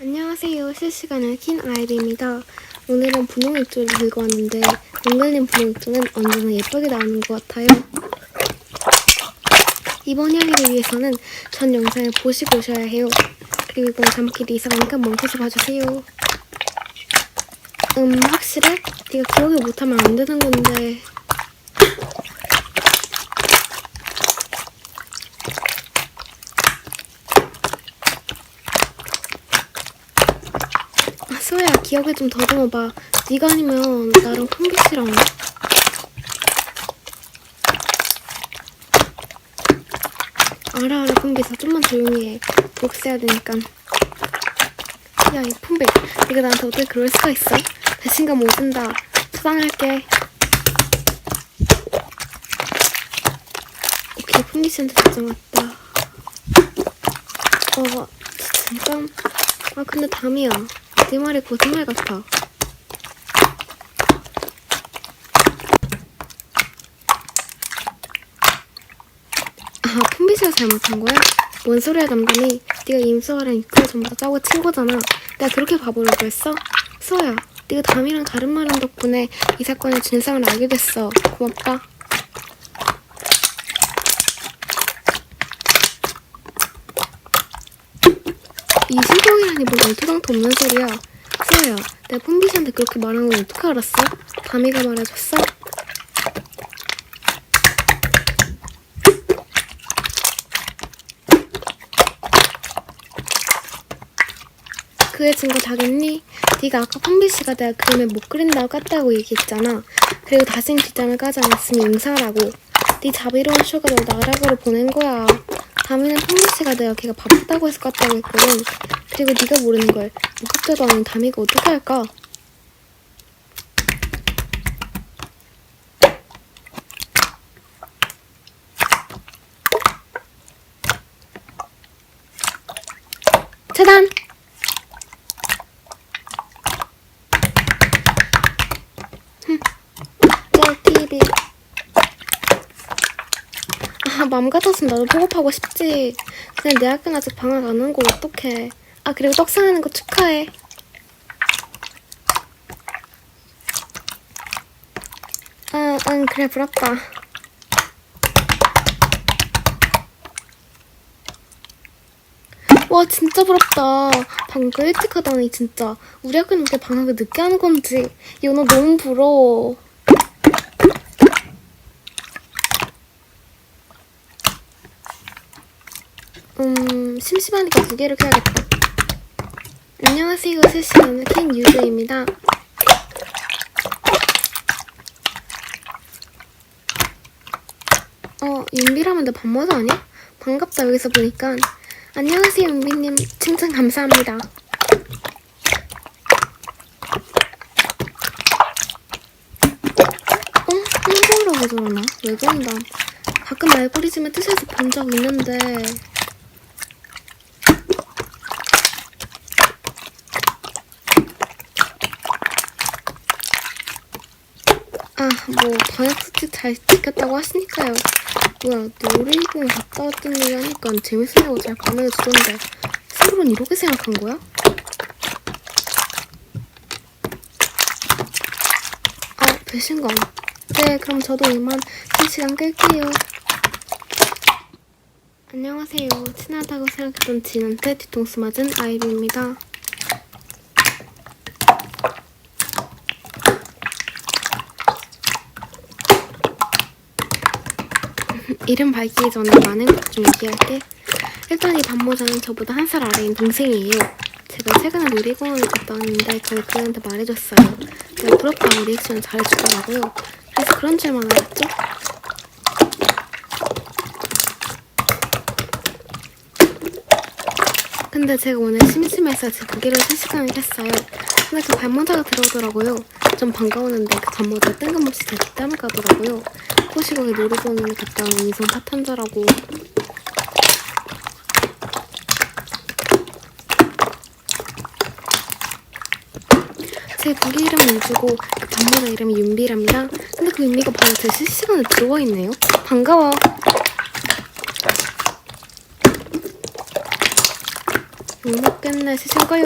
안녕하세요. 실시간을 킨 아이비입니다. 오늘은 분홍 액조를 들고 왔는데 엉글린 분홍 액조는 언제나 예쁘게 나오는 것 같아요. 이번 향기를 위해서는 전 영상을 보시고 오셔야 해요. 그리고 이건 잠길이 이상하니까 멈춰서 봐주세요. 음, 확실해? 네가 기억을 못하면 안 되는 건데. 아, 소야 기억을 좀 더듬어봐. 네가 아니면 나랑 콩비씨랑 알아 알아 콩비사 좀만 조용히 해. 복수해야 되니까. 야이 콩비 네가 나한테 어떻게 그럴 수가 있어? 배신감 오진다. 수상할게. 오케이 콩비씨한테 답장 왔다. 어 잠깐. 아 근데 담이야. 네 말이 거짓말 같아. 아, 폰비스가 잘못한 거야? 뭔 소리야, 담담이. 네가 임수아랑 육개월 전부터 짜고 친 거잖아. 내가 그렇게 바보라고 했어? 수아야, 네가 담이랑 다른 말한 덕분에 이 사건의 진상을 알게 됐어. 고맙다. 이 실경이라니 뭔 얼토당토 없는 소리야. 수아야, 내가 폰비스한테 그렇게 말한 건 어떻게 알았어? 담이가 말해줬어? 그의 증거 다겠니? 네가 아까 펑비 씨가 내가 그림을 못 그린다고 깠다고 얘기했잖아. 그리고 다신 뒷담을 까지 않았으니 응사하라고. 네 자비로운 쇼가 너 나락으로 보낸 거야. 다음에는 펑비 씨가 내가 걔가 바쁘다고 해서 깠다고 했거든. 그리고 네가 모르는 걸 목격자도 아닌 다미가 어떻게 할까? 차단! 쩔 TV. 아, 맘 같았으면 나도 보급하고 싶지. 근데 내 학교는 아직 방학 안 한 거 어떡해. 아, 그리고 떡상하는 거 축하해. 응, 응, 그래, 부럽다. 와, 진짜 부럽다. 방금 일찍 하다니, 진짜. 우리 학교는 왜 방학을 늦게 하는 건지. 연호 너무 부러워. 음, 심심하니까 두 개를 켜야겠다. 안녕하세요. 실시간의 킹 유주입니다. 어, 윤비라면 너 밥모자 아니야? 반갑다, 여기서 보니까. 안녕하세요, 윤비님. 칭찬 감사합니다. 어? 홍보라고 저러나? 왜 그런다. 가끔 알고리즘의 뜻에서 본 적 있는데. 아, 뭐, 방역 수칙 잘 지켰다고 하시니까요. 뭐야, 놀이기공 갔다 왔던 얘기 하니까 재밌으려고 잘 반응해 주던데. 속으론 이렇게 생각한 거야? 아, 배신감. 네, 그럼 저도 이만 실시간 끌게요. 안녕하세요. 친하다고 생각했던 지인한테 뒤통수 맞은 아이비입니다. 이름 밝히기 전에 많은 것 좀 얘기할게. 일단 이 반모자는 저보다 한 살 아래인 동생이에요. 제가 최근에 놀이공원을 갔다 왔는데 그걸 그한테 말해줬어요. 내가 부럽다고 리액션을 잘해주더라고요. 그래서 그런 줄만 알았죠? 근데 제가 오늘 심심해서 제 고개로 실시간을 했어요. 근데 그 반모자가 들어오더라고요. 좀 반가웠는데 그 반모자 뜬금없이 제 뒷담을 까더라고요. 거기 놀이공원에 갔다 온 이성 파탄자라고. 제 고기 이름은 유주고 그 반모자 이름이 윤비랍니다. 근데 그 윤비가 바로 제 실시간에 들어와 있네요. 반가워. 못 먹겠네. 실시간 꺼요.